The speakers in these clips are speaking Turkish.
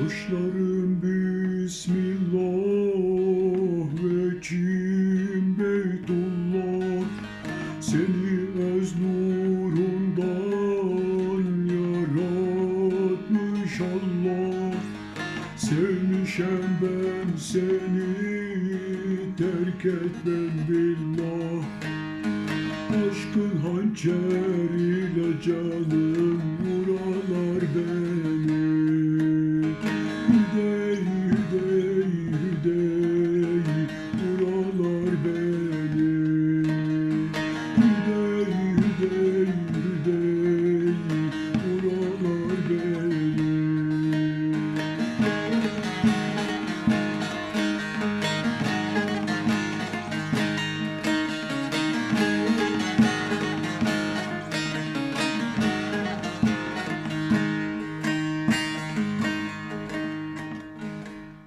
Kuşlarım Bismillah ve kim Beytullah Seni öz nurundan yaratmış Allah. Sevmişem ben seni terk etmem billah. Aşkın hançer ile canım vuralar ben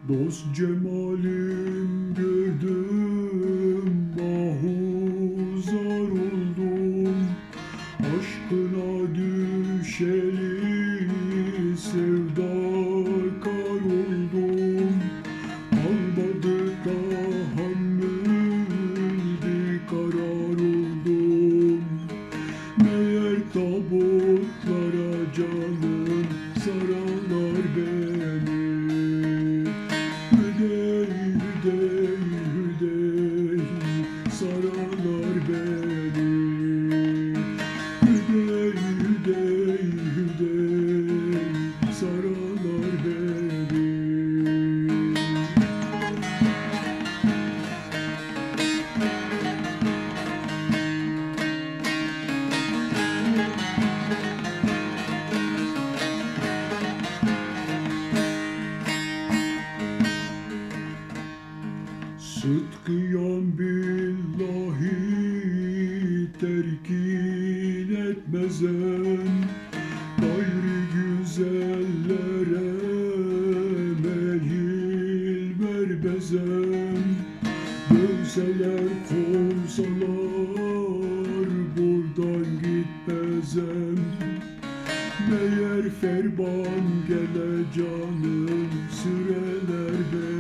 Dost cemalim gördüm mahuzar oldum. Aşkına düşeli share Sıdkıyan billahi terkin etmezen Gayri güzellere meyil vermezen Dövseler kovsalar buradan gitmezem. Meğer ferman gele canım süreler beni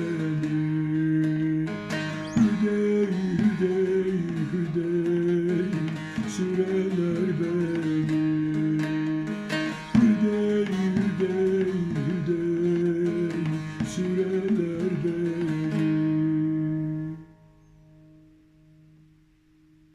surrender.